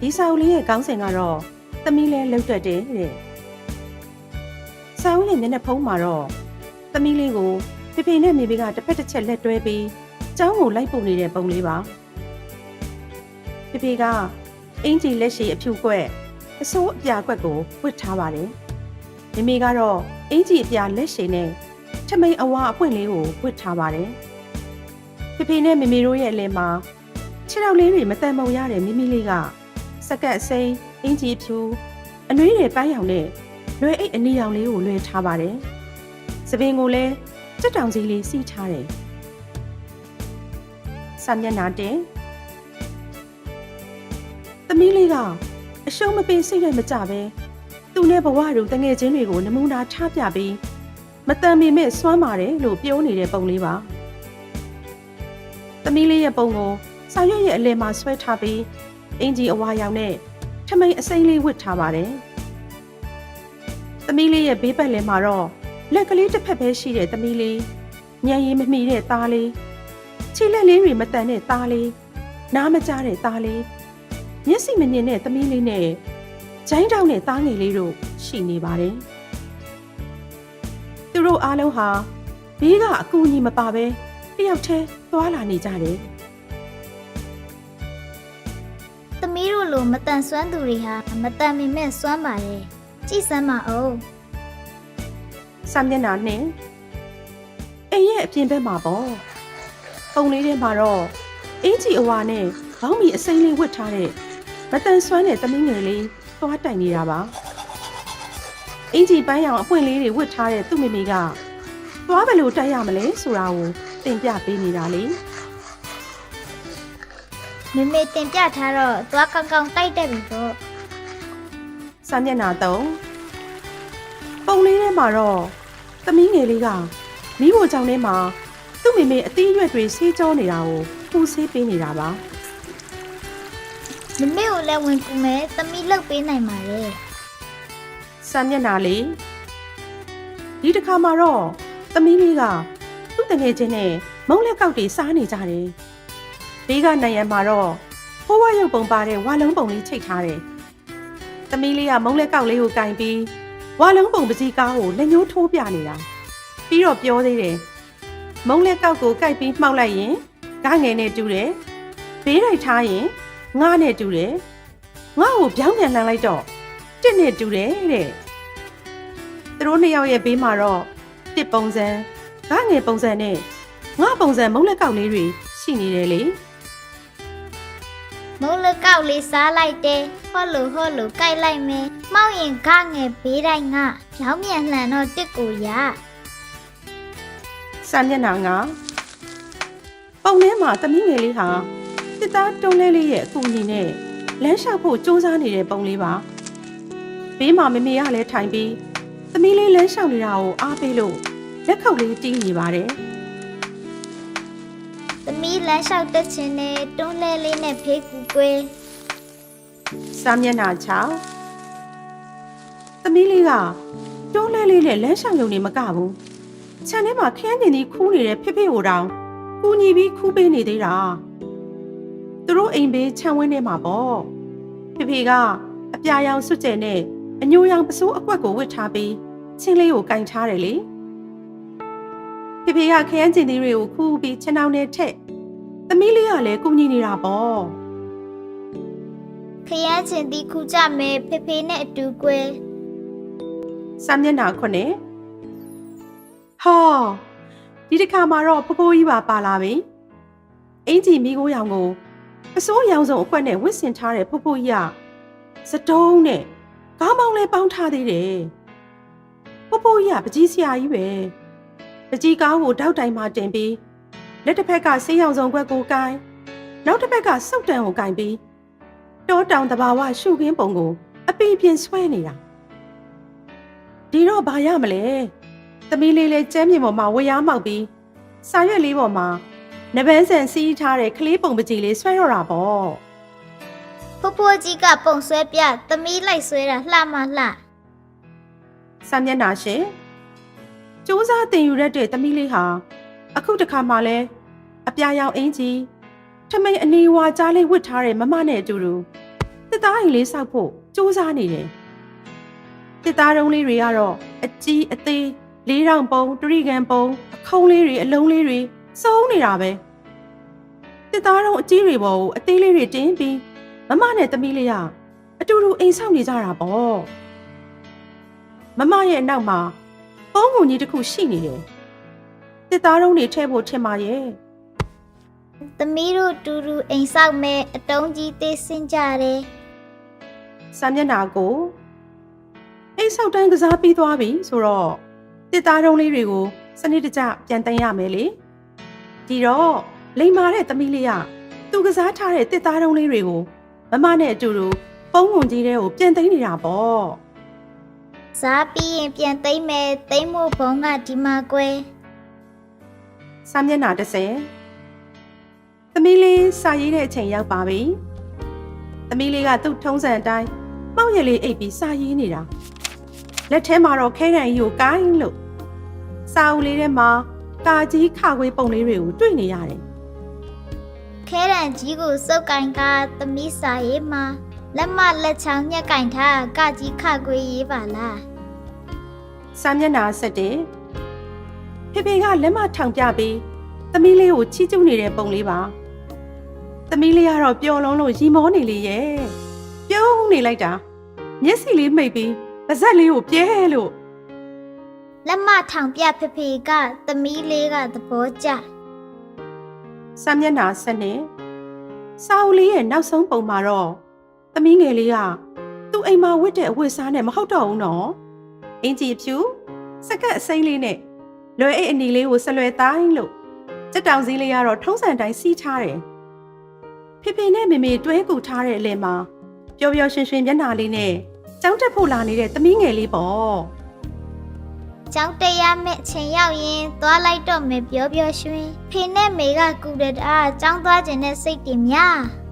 ဒီစာအုပ်လေးရဲ့ခေါင်းစဉ်ကတော့သမီးလဲလှုပ်တတ်တယ်တဲ့စာအုပ်ရဲ့မျက်နှာဖုံးမှာတော့သမီးလေးကိုဖေဖေနဲ့မေဖေကတစ်ဖက်တစ်ချက်လက်တွဲပြီးကျောင်းကိုလိုက်ပို့နေတဲ့ပုံလေးပါဖေဖေကအင်ကြီးလက်ရှိအဖြူကွက်အစိုးအပြာကွက်ကိုဝတ်ထားပါတယ်မေမေကတော့အင်ကြီးအပြာလက်ရှိနဲ့ထမိန်အဝါအပွင့်လေးကိုဝတ်ထားပါတယ်ဖေဖေနဲ့မေမေတို့ရဲ့အလယ်မှာခြေထောက်လေးတွေမတန်မုံရတဲ့မိမိလေးက စကတ်စိမ်းအင်ကြီးဖြူအနှွေးတွေပန်းရောင်နဲ့လွယ်အိတ်အနီရောင်လေးကိုလွှဲထားပါတယ်။သပင်ကိုလည်းစက်တောင်ကြီးလေးစီးထားတယ်။စာမျက်နှာတင်သမီးလေးကအရှုံးမပင်စိတ်နဲ့မကြပဲသူနဲ့ဘဝတို့တငယ်ချင်းတွေကိုနမူနာထားပြပြီးမတန်မီမဲ့စွမ်းပါတယ်လို့ပြောနေတဲ့ပုံလေးပါ။သမီးလေးရဲ့ပုံကိုစာရွက်ရဲ့အလယ်မှာဆွဲထားပြီး အင်ကြီးအဝါရောင်နဲ့ထမိန်အစိမ်းလေးဝတ်ထားပါတယ်။သမီးလေးရဲ့ဘေးပတ်လည်မှာတော့လက်ကလေးတစ်ဖက်ပဲရှိတဲ့သမီးလေးညံရည်မမိတဲ့သားလေးခြေလက်လေးတွေမတန်တဲ့သားလေးနားမကြားတဲ့သားလေးမျက်စိမမြင်တဲ့သမီးလေးနဲ့ဂျိုင်းတောင်တဲ့သားငယ်လေးတို့ရှိနေပါတယ်။သူတို့အားလုံးဟာဘေးကအကူအညီမပါပဲတယောက်တည်းသွားလာနေကြတယ် တို့လိုမတန်ဆွမ်းသူတွေဟာမတန်မင်မဲ့စွမ်းပါတယ်ကြည်စမ်းပါအောင်စာမျက်နှာနဲ့အိမ်ရဲ့အပြင်ဘက်မှာပေါ့ပုံလေးထဲမှာတော့အင်ကြီးအဝါနဲ့ဘောင်းမီအစိမ်းလေးဝတ်ထားတဲ့မတန်ဆွမ်းတဲ့သမီးငယ်လေးသွားတိုင်နေတာပါအင်ကြီးပန်းရောင်အပွင့်လေးတွေဝတ်ထားတဲ့သူ့မိမိကသွားဘယ်လိုတိုက်ရမလဲဆိုတာကိုသင်ပြပေးနေတာလေ မေမေတင်ပြထားတော့သွားကောင်းကောင်းတိုက်တက်ပြီပေါ့စာမျက်နှာ3ပုံလေးထဲမှာတော့သမီးငယ်လေးကမိဖို့ကြောင့်ထဲမှာသူ့မိမိအသီးရွက်တွေဆေးကြောနေတာကိုပူဆေးပေးနေတာပါမမေကိုလည်းဝင်ကူမယ်သမီးလှုပ်ပေးနိုင်ပါလေစာမျက်နှာလေးဒီတစ်ခါမှာတော့သမီးလေးကသူ့တငယ်ချင်းနဲ့မုံလက်ကောက်တွေစားနေကြတယ် ဘေးကနိုင်ရန်မှာတော့ဖိုးဝါရုပ်ပုံပါတဲ့ဝါလုံးပုံလေးချိတ်ထားတယ်သမီးလေးကမုံလက်ကောက်လေးကိုကင်ပြီးဝါလုံးပုံပစီကားကိုလက်ညှိုးထိုးပြနေတာပြီးတော့ပြောသေးတယ်မုံလက်ကောက်ကိုကိုက်ပြီးမှောက်လိုက်ရင်ဂငယ်နဲ့တူတယ်ဘေးလိုက်ထားရင်ငါနဲ့တူတယ်ငါ့ကိုပြောင်းပြန်လှန်လိုက်တော့တစ်နဲ့တူတယ်တဲ့သူတို့နှစ်ယောက်ရဲ့ဘေးမှာတော့တစ်ပုံစံငါငယ်ပုံစံနဲ့ငါပုံစံမုံလက်ကောက်လေးတွေရှိနေတယ်လေ မုံလကောက်လေးစားလိုက်တယ်ဟောလို့ဟောလို့ကြိုက်လိုက်မယ်မောက်ရင်ခငယ်ဘေးတိုင်းကရောင်းမြန်လှန်တော့တစ်ကိုရစာမျက်နှာငါပုံထဲမှာသမီးငယ်လေးဟာတစ်သားတုံးလေးလေးရဲ့အကူအညီနဲ့လမ်းလျှောက်ဖို့စူးစမ်းနေတဲ့ပုံလေးပါဘေးမှာမမေကလည်းထိုင်ပြီးသမီးလေးလမ်းလျှောက်နေတာကိုအားပေးလို့လက်ခုပ်လေးတီးနေပါတယ် သမီးလမ်းလျှောက်တက်ခြင်းနဲ့တွန်းလဲလေးနဲ့ဖေးကူကွဲစာမျက်နှာ6သမီးလေးကတွန်းလဲလေးနဲ့လမ်းလျှောက်ရုံနေမကဘူးခြံထဲမှာခင်းကျင်ကြီးခူးနေတဲ့ဖေဖေကိုတောင်ကူညီပြီးခူးပေးနေသေးတာသူတို့အိမ်ဘေးခြံဝင်းထဲမှာပေါ့ဖေဖေကအပြာရောင်စွတ်ကျဲနဲ့အညိုရောင်ပစိုးအကွက်ကိုဝတ်ထားပြီးချင်းလေးကိုကင်ထားတယ်လေ ဖေဖေကခင်းကျင်ကြီးတွေကိုခူးပြီးခြံတောင်ထဲထက်သမီးလေးကလည်းကူညီနေတာပေါ့ခရမ်းချင်သည်ခူကြမယ်ဖေဖေနဲ့အတူကွဲစာမျက်နှာခုနှစ်ဟောဒီတစ်ခါမှာတော့ဖဖိုးကြီးပါပါလာပြီအင်ကြီးမိကိုရောင်ကိုအစိုးရောင်စုံအခွက်နဲ့ဝစ်စင်ထားတဲ့ဖဖိုးကြီးကစတုံးနဲ့ကောင်းမောင်းလေးပေါင်းထားသေးတယ်ဖဖိုးကြီးကပကြီးဆရာကြီးပဲ ပကြီးကောင်းကိုတောက်တိုင်မှာတင်ပြီးလက်တစ်ဖက်ကဆေးရောင်စုံခွက်ကိုကိုင်းနောက်တစ်ဖက်ကစုတ်တန်ကိုကိုင်းပြီးတောတောင်တဘာဝရှုခင်းပုံကို အပီပြင်းဆွဲနေတာဒီတော့ဘာရမလဲသမီးလေးလေးကျမ်းမြေပေါ်မှာဝေရားမောက်ပြီးစာရွက်လေးပေါ်မှာနဘန်းဆန်စီးထားတဲ့ကလေးပုံပကြီးလေးဆွဲတော့တာပေါ့ဖိုးဖိုးကြီးကပုံဆွဲပြသမီးလိုက်ဆွဲတာလှမလှစာမျက်နှာရှင် စူးစားတင်ယူရတဲ့သမီးလေးဟာအခုတခါမှလဲအပြာရောင်အင်ကြီးထမိန်အနေဝါကြားလေးဝတ်ထားတဲ့မမနဲ့အတူတူတစ်သားအိမ်လေးစောက်ဖို့စူးစမ်းနေတယ်တစ်သားတုံးလေးတွေကတော့အကြီးအသေးလေးတောင်ပုံတရိကန်ပုံအခုံးလေးတွေအလုံးလေးတွေစုံနေတာပဲတစ်သားတုံးအကြီးတွေပေါ်ကိုအသေးလေးတွေတင်းပြီးမမနဲ့သမီးလေးကအတူတူအိမ်ဆောက်နေကြတာပေါ့မမရဲ့အနောက်မှာ ပုံးကုန်ကြီးတစ်ခုရှိနေတယ်တစ်သားတုံးတွေထဲဖို့ထင်ပါရဲ့သမီးတို့တူတူအိမ်ဆောက်မဲ့အတုံးကြီးသေးစင်ကြတယ်စာမျက်နှာကိုအိတ်ဆောက်တိုင်းကစားပြီးသွားပြီဆိုတော့တစ်သားတုံးလေးတွေကိုစနစ်တကျပြန်တင်ရမယ်လေဒီတော့လိမ္မာတဲ့သမီးလေးကသူကစားထားတဲ့တစ်သားတုံးလေးတွေကိုမမနဲ့အတူတူပုံးဝင်ကြီးတဲ့ကိုပြန်သိမ်းနေတာပေါ့ စားပြီးရင်ပြန်သိမ့်မယ်သိမ့်မို့ဘုံကဒီမှာကွယ်စာမျက်နှာ30သမီးလေးစာရေးတဲ့အချိန်ရောက်ပါပြီသမီးလေးကသူ့ထုံးစံအတိုင်းမောက်ရည်လေးအိပ်ပြီးစာရေးနေတာလက်ထဲမှာတော့ခဲကန်ကြီးကိုကိုင်းလို့စာအုပ်လေးထဲမှာကာကြီးခခွေးပုံလေးတွေကိုတွေ့နေရတယ်ခဲရန်ကြီးကိုစုပ်ကင်ကသမီးစာရေးမှာ လက်မလက်ချောင်းညက်ကင်ထားကကြီးခခွေးရေးပါလားစာမျက်နှာဆက်တယ်ဖေဖေကလက်မထောင်ပြပြီးသမီးလေးကိုချီးကျူးနေတဲ့ပုံလေးပါသမီးလေးကတော့ပျော်လုံးလို့ရီမောနေလေရဲ့ပြုံးနေလိုက်တာမျက်စိလေးမိတ်ပြီးပါဇက်လေးကိုပြဲလို့လက်မထောင်ပြဖဖေကသမီးလေးကသဘောကျစာမျက်နှာဆက်နေစာအုပ်လေးရဲ့နောက်ဆုံးပုံမှာတော့ သမီးငယ်လေးကသူ့အိမ်မှာဝတ်တဲ့အဝတ်စားနဲ့မဟုတ်တော့ဘူးနော်အင်ကြီးဖြူစကတ်အစိမ်းလေးနဲ့လွယ်အိတ်အနီလေးကိုဆက်လွယ်တိုင်းလို့စက်တောင်စည်းလေးကတော့ထုံးစံတိုင်းစီးထားတယ်ဖေဖေနဲ့မေမေတွဲကူထားတဲ့အလဲမှာပျော်ပျော်ရွှင်ရွှင်မျက်နှာလေးနဲ့ကြောင်းတက်ဖို့လာနေတဲ့သမီးငယ်လေးပေါ့ကျောင်းတရားမဲ့အချိန်ရောက်ရင်သွားလိုက်တော့မယ်ပြောပြောရွှင်ဖေနဲ့မေကကူတဲ့အားကျောင်းသွားခြင်းနဲ့စိတ်တင်များ